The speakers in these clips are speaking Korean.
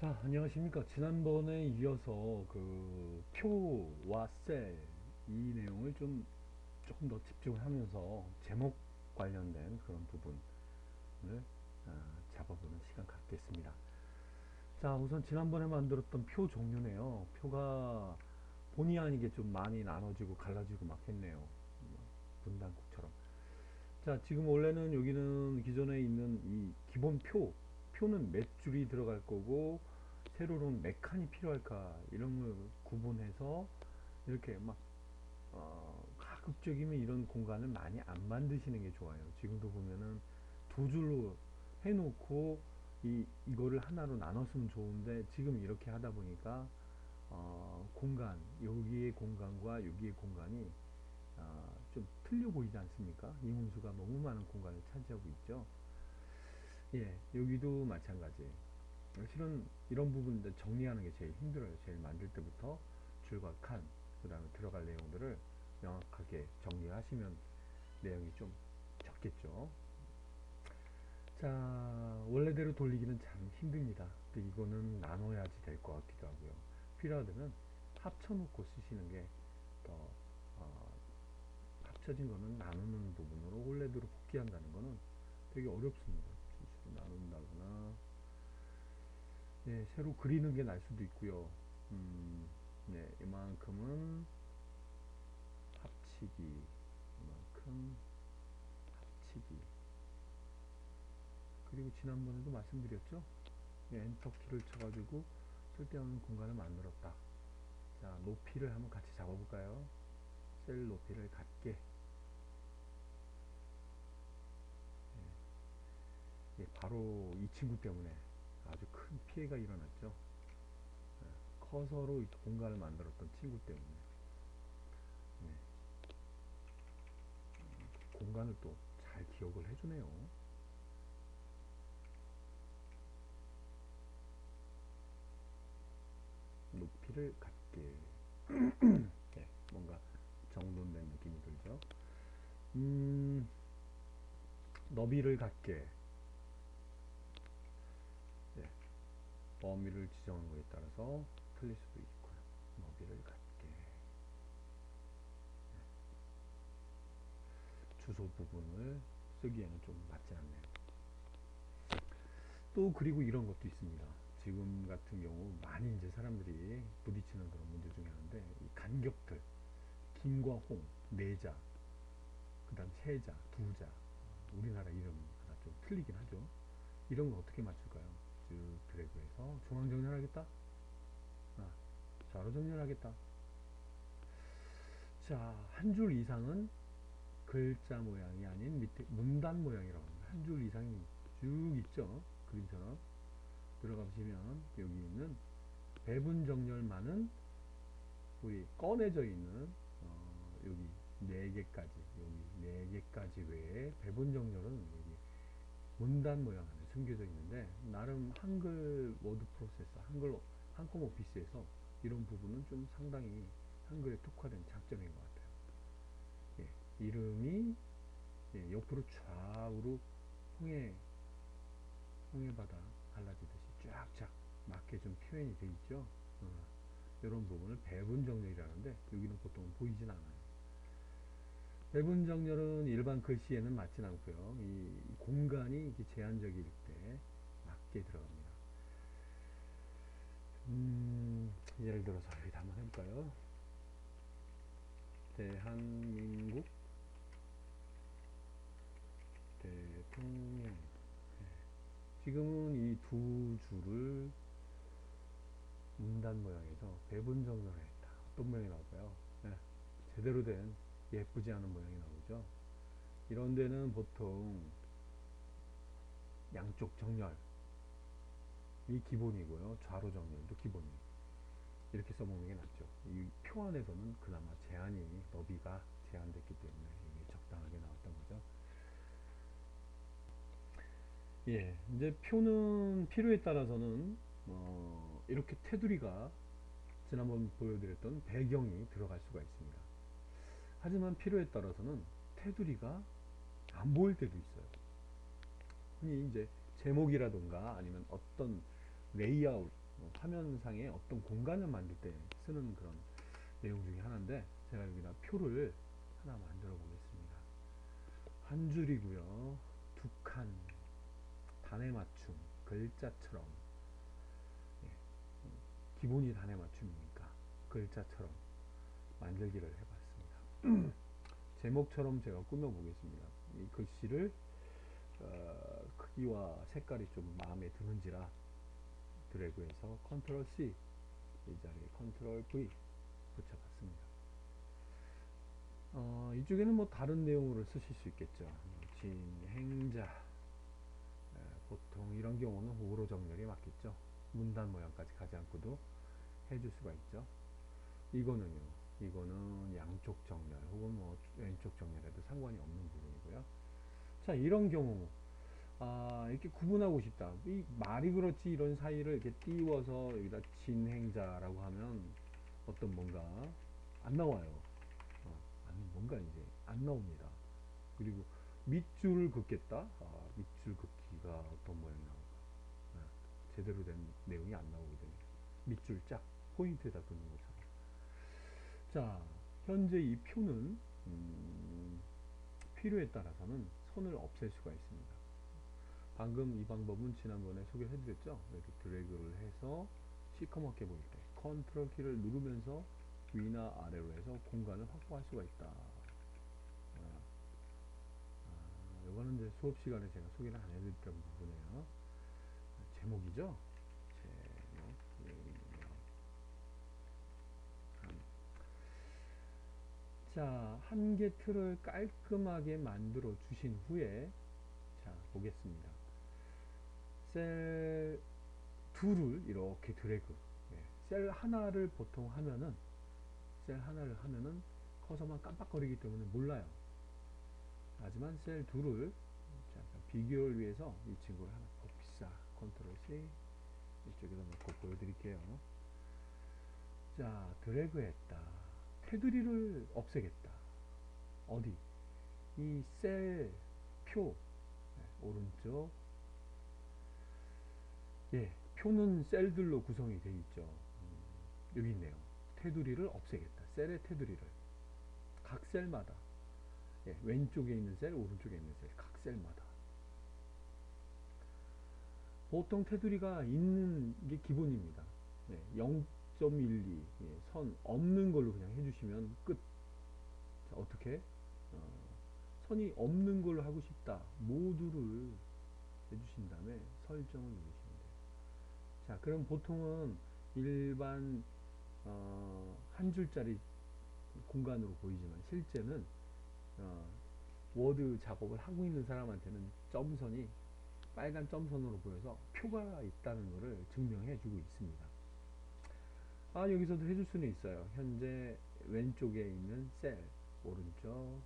자, 안녕하십니까. 지난번에 이어서 그 표와 셀 이 내용을 좀 조금 더 집중을 하면서 제목 관련된 그런 부분을 아, 잡아보는 시간 갖겠습니다. 자, 우선 지난번에 만들었던 표 종류네요. 표가 본의 아니게 좀 많이 나눠지고 갈라지고 막 했네요. 뭐 분단국처럼. 자, 지금 원래는 여기는 기존에 있는 이 기본 표, 표는 몇 줄이 들어갈 거고, 세로로는 몇 칸이 필요할까, 이런 걸 구분해서 이렇게 막, 어, 가급적이면 이런 공간을 많이 안 만드시는 게 좋아요. 지금도 보면은 두 줄로 해놓고, 이, 이거를 하나로 나눴으면 좋은데, 지금 이렇게 하다 보니까, 어, 공간, 여기의 공간과 여기의 공간이 아, 좀 틀려 보이지 않습니까? 이문수가 너무 많은 공간을 차지하고 있죠. 예, 여기도 마찬가지. 실은 이런 부분들 정리하는 게 제일 힘들어요. 제일 만들 때부터 줄과 칸, 그 다음에 들어갈 내용들을 명확하게 정리하시면 내용이 좀 적겠죠. 자, 원래대로 돌리기는 참 힘듭니다. 근데 이거는 나눠야지 될 것 같기도 하고요. 필요하다면 합쳐놓고 쓰시는 게더 어, 합쳐진 거는 나누는 부분으로 원래대로 복귀한다는 거는 되게 어렵습니다. 나눈다거나 예, 새로 그리는 게 날 수도 있고요. 음, 네, 이만큼은 합치기, 이만큼 합치기. 그리고 지난번에도 말씀드렸죠. 예, 엔터키를 쳐가지고 쓸데없는 공간을 만들었다. 자, 높이를 한번 같이 잡아볼까요? 셀 높이를 같게 예, 바로 이 친구 때문에 아주 큰 피해가 일어났죠. 예, 커서로 공간을 만들었던 친구 때문에 네. 공간을 또 잘 기억을 해주네요. 높이를 갖게 네, 뭔가 정돈된 느낌이 들죠. 음, 너비를 갖게 네, 범위를 지정한 거에 따라서 틀릴 수도 있고요. 너비를 갖게 네. 주소 부분을 쓰기에는 좀 맞지 않네요. 또 그리고 이런 것도 있습니다. 지금 같은 경우 많이 이제 사람들이 부딪히는 그런 문제 중에 하나인데 이 간격들 김과 홍, 네자, 그 다음 세자, 두자 우리나라 이름 하나 좀 틀리긴 하죠. 이런 거 어떻게 맞출까요? 쭉 드래그해서 중앙 정렬하겠다. 아, 좌로 정렬하겠다. 자, 한 줄 이상은 글자 모양이 아닌 밑에 문단 모양이라고 합니다. 한 줄 이상이 쭉 있죠. 그림처럼. 들어가시면 여기 있는 배분 정렬만은 우리 꺼내져 있는 어, 여기 네 개까지 여기 네 개까지 외에 배분 정렬은 여기 문단 모양 숨겨져 있는데 나름 한글 워드 프로세서 한글 한컴 오피스에서 이런 부분은 좀 상당히 한글에 특화된 장점인 것 같아요. 예, 이름이 예, 옆으로 좌우로 홍해 홍해바다 갈라지듯이 쫙쫙 맞게 좀 표현이 되어 있죠. 어, 이런 부분을 배분 정렬이라는데 여기는 보통 보이진 않아요. 배분 정렬은 일반 글씨에는 맞진 않고요. 이 공간이 제한적일 때 맞게 들어갑니다. 음, 예를 들어서 여기다 한번 해볼까요? 대한민국 대통령 지금은 이 두 줄을 문단 모양에서 배분 정렬을 했다. 어떤 모양이 나올까요? 네, 제대로 된 예쁘지 않은 모양이 나오죠. 이런 데는 보통 양쪽 정렬 이 기본이고요. 좌로 정렬도 기본이에요. 이렇게 써먹는 게 낫죠. 이 표 안에서는 그나마 제한이 너비가 제한됐기 때문에 이게 적당하게 나왔던 거죠. 예, 이제 표는 필요에 따라서는 어, 이렇게 테두리가 지난번 보여드렸던 배경이 들어갈 수가 있습니다. 하지만 필요에 따라서는 테두리가 안 보일 때도 있어요. 흔히 이제 제목이라든가 아니면 어떤 레이아웃, 어, 화면상에 어떤 공간을 만들 때 쓰는 그런 내용 중에 하나인데 제가 여기다 표를 하나 만들어 보겠습니다. 한 줄이고요. 두 칸, 단에 맞춤, 글자처럼 예, 음, 기본이 단에 맞춤이니까 글자처럼 만들기를 해봤습니다. 제목처럼 제가 꾸며 보겠습니다. 이 글씨를 어, 크기와 색깔이 좀 마음에 드는지라 드래그해서 컨트롤 C 이 자리에 컨트롤 V 붙여봤습니다. 어, 이쪽에는 뭐 다른 내용으로 쓰실 수 있겠죠. 진행자 에, 보통 이런 경우는 호로 정렬이 맞겠죠. 문단 모양까지 가지 않고도 해줄 수가 있죠. 이거는요. 이거는 양쪽 정렬 혹은 뭐 왼쪽 정렬에도 상관이 없는 부분이고요. 자 이런 경우 아, 이렇게 구분하고 싶다. 이 말이 그렇지 이런 사이를 이렇게 띄워서 여기다 진행자라고 하면 어떤 뭔가 안 나와요. 어, 아니 뭔가 이제 안 나옵니다. 그리고 밑줄을 긋겠다. 아, 밑줄 긋기가 어떤 모양이 나올까? 아, 제대로 된 내용이 안 나오게 되네. 밑줄 짝 포인트에다 긋는 것처럼. 자, 현재 이 표는 음, 필요에 따라서는 선을 없앨 수가 있습니다. 방금 이 방법은 지난번에 소개해 드렸죠. 이렇게 드래그를 해서 시커멓게 보일 때 컨트롤 키를 누르면서 위나 아래로 해서 공간을 확보할 수가 있다. 아, 아, 이거는 이제 수업 시간에 제가 소개를 안 해드렸던 부분이에요. 제목이죠. 제목, 명령. 자, 한 개 틀을 깔끔하게 만들어 주신 후에 자, 보겠습니다. 셀 둘을 이렇게 드래그 예, 셀 하나를 보통 하면은 셀 하나를 하면은 커서만 깜빡거리기 때문에 몰라요. 하지만 셀 둘을 자, 비교를 위해서 이 친구를 하나 복사 컨트롤 C 이쪽에다 놓고 보여드릴게요. 자 드래그 했다 테두리를 없애겠다 어디 이 셀 표 네, 오른쪽 예, 표는 셀들로 구성이 되어 있죠. 음, 여기 있네요. 테두리를 없애겠다. 셀의 테두리를 각 셀마다 예, 왼쪽에 있는 셀, 오른쪽에 있는 셀, 각 셀마다 보통 테두리가 있는 게 기본입니다. 예, 0.12, 예, 선 없는 걸로 그냥 해주시면 끝. 자, 어떻게? 어, 선이 없는 걸로 하고 싶다. 모두를 해주신 다음에 설정을 누르시면 자, 그럼 보통은 일반 어, 한 줄짜리 공간으로 보이지만 실제는 어, 워드 작업을 하고 있는 사람한테는 점선이 빨간 점선으로 보여서 표가 있다는 것을 증명해 주고 있습니다. 아 여기서도 해줄 수는 있어요. 현재 왼쪽에 있는 셀 오른쪽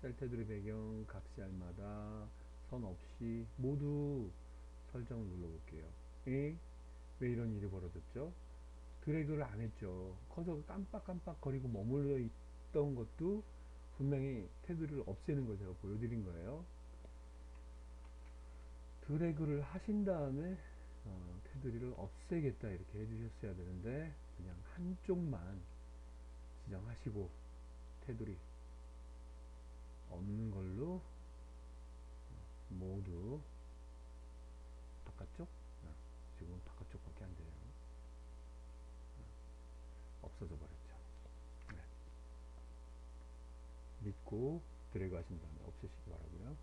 셀 테두리 배경 각 셀마다 선 없이 모두 설정을 눌러 볼게요. 에? 왜 이런 일이 벌어졌죠? 드래그를 안 했죠. 커서가 깜빡깜빡 거리고 머물러 있던 것도 분명히 테두리를 없애는 걸 제가 보여드린 거예요. 드래그를 하신 다음에 어, 테두리를 없애겠다 이렇게 해주셨어야 되는데 그냥 한쪽만 지정하시고 테두리 없는 걸로 어, 모두 바깥쪽 지금 바깥쪽 밖에 안 돼요. 없어져 버렸죠. 네. 믿고 드래그 하신 다음에 없애시기 바라고요.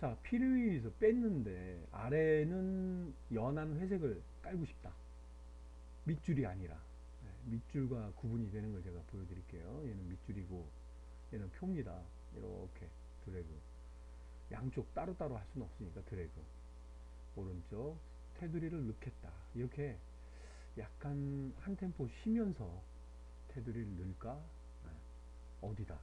자, 필요해서 뺐는데 아래는 연한 회색을 깔고 싶다. 밑줄이 아니라 네, 밑줄과 구분이 되는 걸 제가 보여드릴게요. 얘는 밑줄이고 얘는 표입니다. 이렇게 드래그 양쪽 따로따로 할 수는 없으니까 드래그 오른쪽 테두리를 넣겠다. 이렇게 약간 한 템포 쉬면서 테두리를 넣을까? 네. 어디다?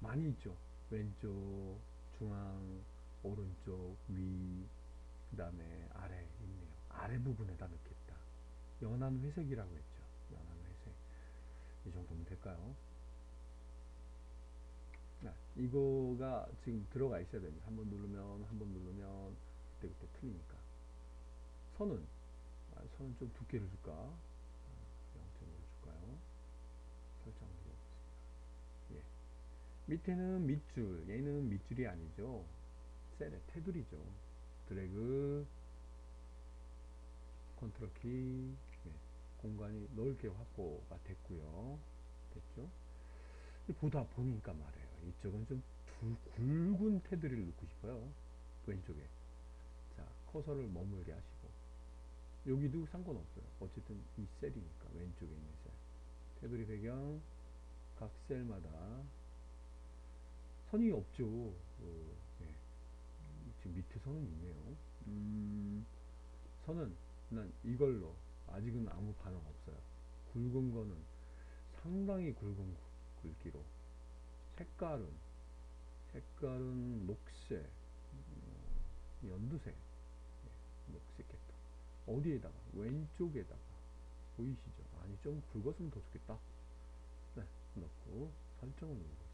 많이 있죠. 왼쪽, 중앙, 오른쪽, 위, 그 다음에 아래 있네요. 아래 부분에다 넣겠다. 연한 회색이라고 했죠. 연한 회색. 이 정도면 될까요? 네, 이거가 지금 들어가 있어야 됩니다. 한번 누르면, 한번 누르면, 그때그때 틀리니까. 선은 선은 좀 두께를 줄까? 0.5를 줄까요? 설정 드려보겠습니다. 예. 밑에는 밑줄, 얘는 밑줄이 아니죠. 셀의 테두리죠. 드래그, 컨트롤 키, 예. 공간이 넓게 확보가 됐고요. 됐죠? 보다 보니까 말이에요. 이쪽은 좀 두, 굵은 테두리를 넣고 싶어요. 왼쪽에. 자, 커서를 머물게 하시고. 여기도 상관없어요. 어쨌든 이 셀이니까. 왼쪽에 있는 셀. 테두리 배경, 각 셀마다 선이 없죠. 어, 예. 지금 밑에 선은 있네요. 음, 선은 난 이걸로 아직은 아무 반응 없어요. 굵은 거는 상당히 굵은 굵기로. 색깔은 색깔은 녹색 어, 연두색. 예, 녹색 계통 어디에다가? 왼쪽에다가. 보이시죠? 아니 좀 굵었으면 더 좋겠다. 네 넣고 설정을 누르고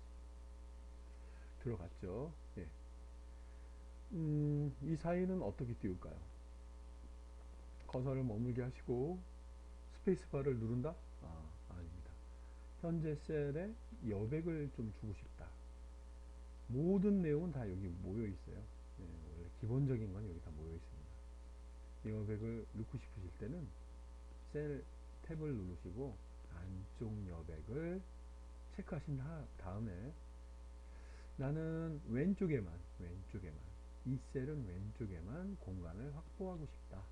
들어갔죠 예. 음, 이 사이는 어떻게 띄울까요 커서를 머물게 하시고 스페이스바를 누른다 아 아닙니다 현재 셀에 여백을 좀 주고 싶다. 모든 내용은 다 여기 모여 있어요. 네, 원래 기본적인 건 여기 다 모여 있습니다. 여백을 넣고 싶으실 때는 셀 탭을 누르시고 안쪽 여백을 체크하신 다음에 나는 왼쪽에만 왼쪽에만 이 셀은 왼쪽에만 공간을 확보하고 싶다.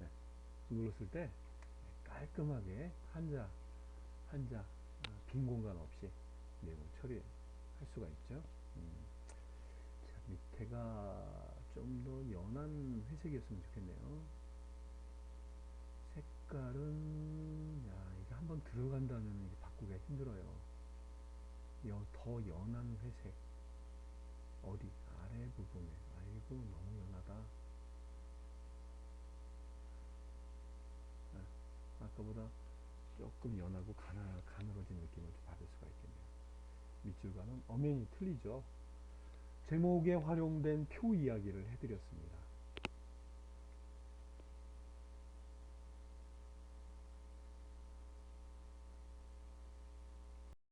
네, 눌렀을 때 깔끔하게 한자 한자 아, 빈 공간 없이 내용 처리할 수가 있죠. 음. 자, 밑에가 좀 더 연한 회색이었으면 좋겠네요. 색깔은 야 이게 한번 들어간다면 이게 바꾸기가 힘들어요. 여, 더 연한 회색 어디 아래 부분에 아이고 너무 연하다. 아, 아까보다 조금 연하고 가나, 가늘어진 느낌을 좀 받을 수가 있겠네요. 밑줄과는 엄연히 틀리죠. 제목에 활용된 표 이야기를 해드렸습니다.